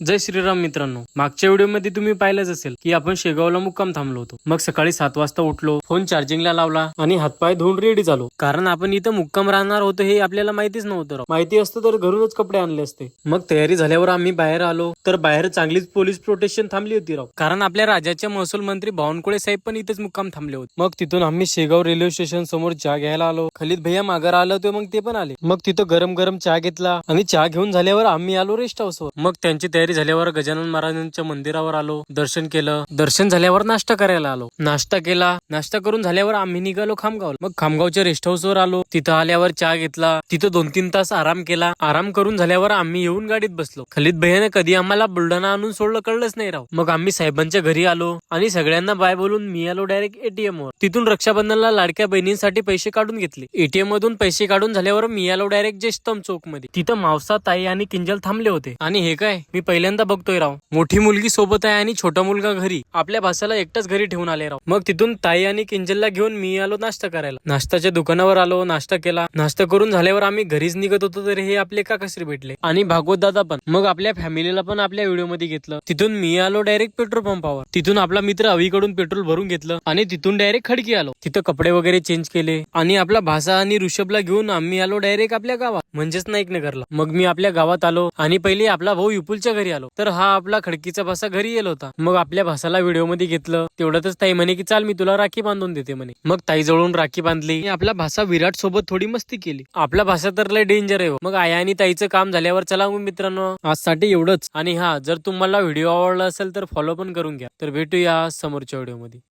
जय श्रीराम मित्रांनो. मागच्या व्हिडिओमध्ये तुम्ही पाहिलंच असेल की आपण शेगावला मुक्काम थांबलो होतो. मग सकाळी सात वाजता उठलो फोन चार्जिंगला लावला आणि हातपाय धुवून रेडी झालो. कारण आपण इथं मुक्काम राहणार होतो हे आपल्याला माहितीच नव्हतं माहिती असतं तर घरूनच कपडे आणले असते. मग तयारी झाल्यावर आम्ही बाहेर आलो. तर बाहेर चांगलीच पोलीस प्रोटेक्शन थांबली होती राव. कारण आपल्या राज्याचे महसूल मंत्री बावनकुळे साहेब पण इथेच मुक्काम थांबले होते. मग तिथून आम्ही शेगाव रेल्वे स्टेशन समोर चहा घ्यायला आलो. खलीद भैया माघार आलो होते मग ते पण आले. मग तिथं गरम गरम चहा घेतला आणि चहा घेऊन झाल्यावर आम्ही आलो रेस्ट हाऊसवर मग त्यांची तयारी झाल्यावर गजानन महाराजांच्या मंदिरावर आलो दर्शन केलं. दर्शन झाल्यावर नाश्ता करायला आलो. नाश्ता केला. नाश्ता करून झाल्यावर आम्ही निघालो खामगावला. मग खामगावच्या रेस्ट हाऊसवर आलो. तिथं आल्यावर चहा घेतला. तिथं दोन तीन तास आराम केला. आराम करून झाल्यावर आम्ही येऊन गाडीत बसलो. खलीद भैयाने कधी आम्हाला बुलढाणा आणून सोडलं कळलंच नाही राव. मग आम्ही साहेबांच्या घरी आलो आणि सगळ्यांना बाय बोलून मी आलो डायरेक्ट एटीएम वर. तिथून रक्षाबंधनला लाडक्या बहिणींसाठी पैसे काढून घेतले. एटीएम मधून पैसे काढून झाल्यावर मी आलो डायरेक्ट जयस्तंभ चौकमध्ये तिथं मावसा ताई आणि किंजल थांबले होते. आणि हे काय? मी पहिल्यांदा बघतोय राव. मोठी मुलगी सोबत आहे आणि छोटा मुलगा घरी. आपल्या भासाला एकटाच घरी ठेवून आले राव. मग तिथून ताई आणि किंजलला घेऊन मी आलो नाश्ता करायला. नाश्ताच्या दुकानावर आलो नाश्ता केला. नाश्ता करून झाल्यावर आम्ही घरीच निघत होतो तर हे आपले काकाश्री भेटले. आणि भागवत दादा पण. मग आपल्या फॅमिलीला पण आपल्या व्हिडिओमध्ये घेतलं. तिथून मी आलो डायरेक्ट पेट्रोल पंपावर. तिथून आपला मित्र अवीकडून पेट्रोल भरून घेतलं आणि तिथून डायरेक्ट खडकी आलो. तिथं कपडे वगैरे चेंज केले आणि आपला भासा आणि ऋषभला घेऊन आम्ही आलो डायरेक्ट आपल्या गावात. म्हणजेच नाईक नगरला. मग मी आपल्या गावात आलो आणि पहिले आपला भाऊ विपुलच्या घरी आलो. तर हा आपला खडकीचा भासा घरी येलो होता. मग आपल्या भासाला व्हिडिओमध्ये घेतलं. तेवढ्यातच ताई म्हणे की चाल मी तुला राखी बांधून देते म्हणे. मग ताई जवळून राखी बांधली. आणि आपला भासा विराट सोबत थोडी मस्ती केली. आपला भाषा तर लय डेंजर आहे हो. मग आया आणि ताईचं काम झाल्यावर चला मग मित्रांनो. आजसाठी एवढंच. आणि हा जर तुम्हाला व्हिडिओ आवडला असेल तर फॉलो पण करून घ्या. तर भेटूया समोरच्या व्हिडिओमध्ये.